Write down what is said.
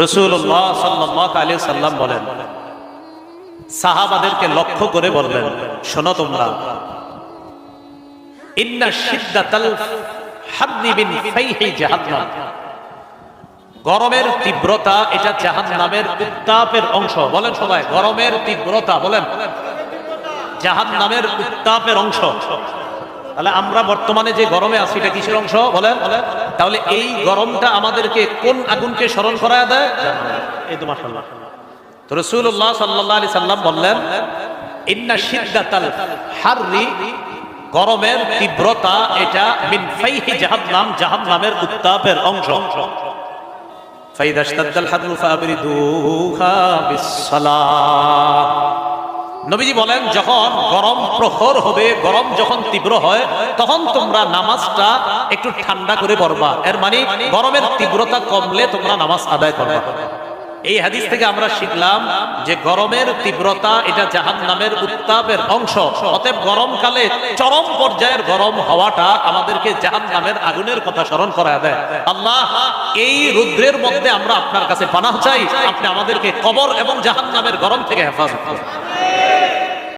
রসুল্লাহ সাল্লাহ আলী সাল্লাম বলেন, সাহাবাদেরকে লক্ষ্য করে শোনো তোমরা গরমের তীব্রতা এটা জাহান নামের উত্তাপের অংশ। বলেন সবাই, গরমের তীব্রতা, বলেন। জাহান নামের উত্তাপের অংশ। তাহলে আমরা বর্তমানে যে গরমে আছি, এটা কিসের অংশ? বলেন বলেন। তাহলে এই গরমটা আমাদেরকে কোন আগুনকে স্মরণ করায় দেয়? এই তো রাসূলুল্লাহ সাল্লাল্লাহু আলাইহি সাল্লাম বললেন ইন্না হাররি গরমের তীব্রতা এটা মিন ফাইহি জাহান্নাম জাহান্নামের উত্তাপের অংশ। ফাইদা ইশতাদ্দাল হাররু ফাবরিদুহা বিসসালাহ নবীজি বলেন, যখন গরম প্রখর হবে, গরম যখন তীব্র হয়, তখন তোমরা নামাজটা একটু ঠান্ডা করে পড়বা। এর মানে গরমের তীব্রতা কমলে তোমরা নামাজ আদায় করবা। এই হাদিস থেকে আমরা শিখলাম যে গরমের তীব্রতা এটা জাহান নামের উত্তাপের অংশ। অতএব গরমকালে চরম পর্যায়ের গরম হওয়াটা আমাদেরকে জাহান নামের আগুনের কথা স্মরণ করা দেয়। আল্লাহ, এই রুদ্রের মধ্যে আমরা আপনার কাছে পানাহ চাই। আপনি আমাদেরকে কবর এবং জাহান নামের গরম থেকে হেফাজত করুন।